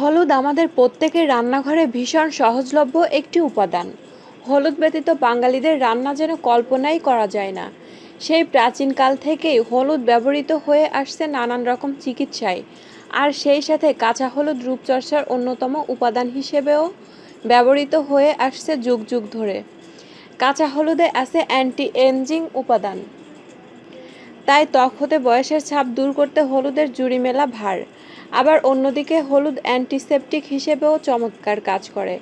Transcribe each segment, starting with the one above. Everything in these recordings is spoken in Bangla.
হলুদ আমাদের প্রত্যেকের রান্নাঘরে ভীষণ সহজলভ্য একটি উপাদান। হলুদ ব্যতীত বাঙালিদের রান্না যেন কল্পনাই করা যায় না। সেই প্রাচীনকাল থেকেই হলুদ ব্যবহৃত হয়ে আসছে নানান রকম চিকিৎসায়। আর সেই সাথে কাঁচা হলুদ রূপচর্চার অন্যতম উপাদান হিসেবেও ব্যবহৃত হয়ে আসছে যুগ যুগ ধরে। কাঁচা হলুদে আছে অ্যান্টি এনজিং উপাদান। তাই ত্বক হতে বয়সের ছাপ দূর করতে হলুদের জুড়ি মেলা ভার। আবার অন্যদিকে হলুদ অ্যান্টিসেপটিক হিসেবেও চমৎকার কাজ করে।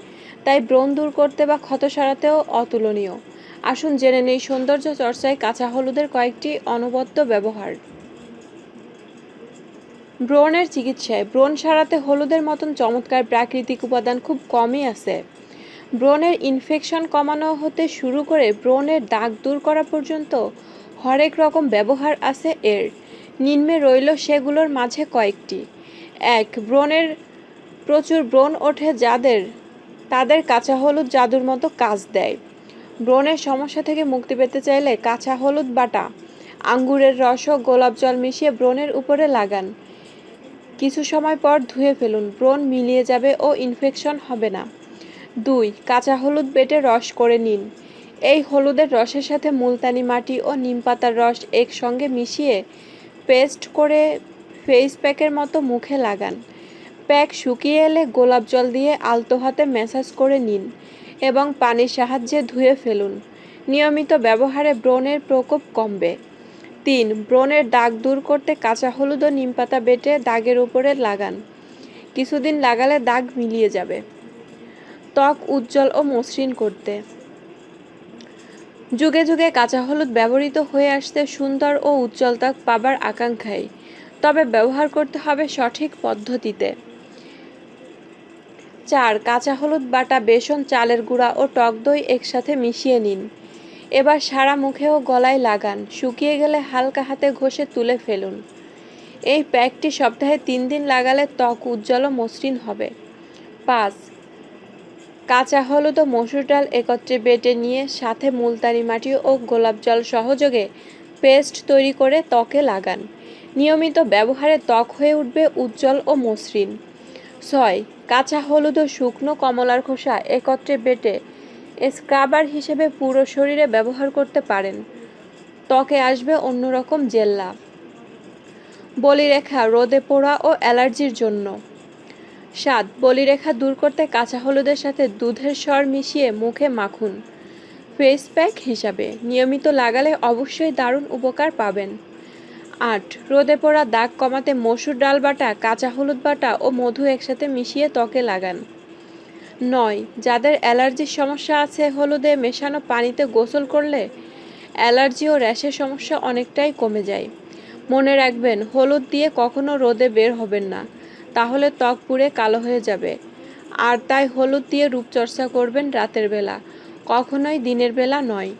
তাই ব্রণ দূর করতে বা ক্ষত সারাতেও অতুলনীয়। আসুন জেনে নেই সৌন্দর্য চর্চায় কাঁচা হলুদের কয়েকটি অনবদ্য ব্যবহার। ব্রণের চিকিৎসায়, ব্রণ সারাতে হলুদের মতন চমৎকার প্রাকৃতিক উপাদান খুব কমই আছে। ব্রণের ইনফেকশন কমানো হতে শুরু করে ব্রণের দাগ দূর করা পর্যন্ত হরেক রকম ব্যবহার আছে এর। নিম্নে রইল সেগুলোর মাঝে কয়েকটি। এক, ব্রণের প্রচুর ব্রণ ওঠে যাদের, তাদের কাঁচা হলুদ জাদুর মতো কাজ দেয়। ব্রণের সমস্যা থেকে মুক্তি পেতে চাইলে কাঁচা হলুদ বাটা, আঙ্গুরের রস ও গোলাপ জল মিশিয়ে ব্রণের উপরে লাগান। কিছু সময় পর ধুয়ে ফেলুন, ব্রণ মিলিয়ে যাবে ও ইনফেকশন হবে না। দুই, কাঁচা হলুদ বেটে রস করে নিন। এই হলুদের রসের সাথে মুলতানি মাটি ও নিম পাতার রস একসঙ্গে মিশিয়ে পেস্ট করে ফেস প্যাকের মতো মুখে লাগান। প্যাক শুকিয়ে এলে গোলাপ জল দিয়ে আলতো হাতে ম্যাসাজ করে নিন এবং পানির সাহায্যে ধুয়ে ফেলুন। নিয়মিত ব্যবহারে ব্রণের প্রকোপ কমবে। তিন, ব্রণের দাগ দূর করতে কাঁচা হলুদ ও নিম পাতা বেটে দাগের উপরে লাগান। কিছুদিন লাগালে দাগ মিলিয়ে যাবে। ত্বক উজ্জ্বল ও মসৃণ করতে। যুগে যুগে কাঁচা হলুদ ব্যবহৃত হয়ে আসতে সুন্দর ও উজ্জ্বলতা পাবার আকাঙ্ক্ষায় তবে ব্যবহার করতে হবে সঠিক পদ্ধতিতে। চার, কাঁচা হলুদ বাটা বেসন, চালের গুঁড়া ও টক দই একসাথে মিশিয়ে নিন। এবার সারা মুখে ও গলায় লাগান। শুকিয়ে গেলে হালকা হাতে ঘষে তুলে ফেলুন। এই প্যাকটি সপ্তাহে তিন দিন লাগালে ত্বক উজ্জ্বল ও মসৃণ হবে। পাঁচ কাঁচা হলুদ ও মসুর ডাল একত্রে বেটে নিয়ে সাথে মুলতানি মাটি ও গোলাপ জল সহযোগে পেস্ট তৈরি করে ত্বকে লাগান। নিয়মিত ব্যবহারে ত্বক হয়ে উঠবে উজ্জ্বল ও মসৃণ। ছয়, কাঁচা হলুদ ও শুকনো কমলার খোসা একত্রে বেটে স্ক্রাবার হিসেবে পুরো শরীরে ব্যবহার করতে পারেন। ত্বকে আসবে অন্যরকম জেল্লা। বলিরেখা, রোদে পোড়া ও অ্যালার্জির জন্য। স্বাদ বলিরেখা দূর করতে কাঁচা হলুদের সাথে দুধের স্বর মিশিয়ে মুখে মাখুন। ফেস প্যাক হিসাবে নিয়মিত লাগালে অবশ্যই দারুণ উপকার পাবেন। আট, রোদে পড়া দাগ কমাতে মসুর ডাল বাটা, কাঁচা হলুদ বাটা ও মধু একসাথে মিশিয়ে ত্বকে লাগান। নয়, যাদের অ্যালার্জির সমস্যা আছে হলুদে মেশানো পানিতে গোসল করলে অ্যালার্জি ও র্যাশের সমস্যা অনেকটাই কমে যায়। মনে রাখবেন, হলুদ দিয়ে কখনো রোদে বের হবেন না। তাহলে ত্বক পুড়ে কালো হয়ে যাবে। আর তাই হলুদ দিয়ে রূপচর্চা করবেন রাতের বেলা। কখনোই দিনের বেলা নয়।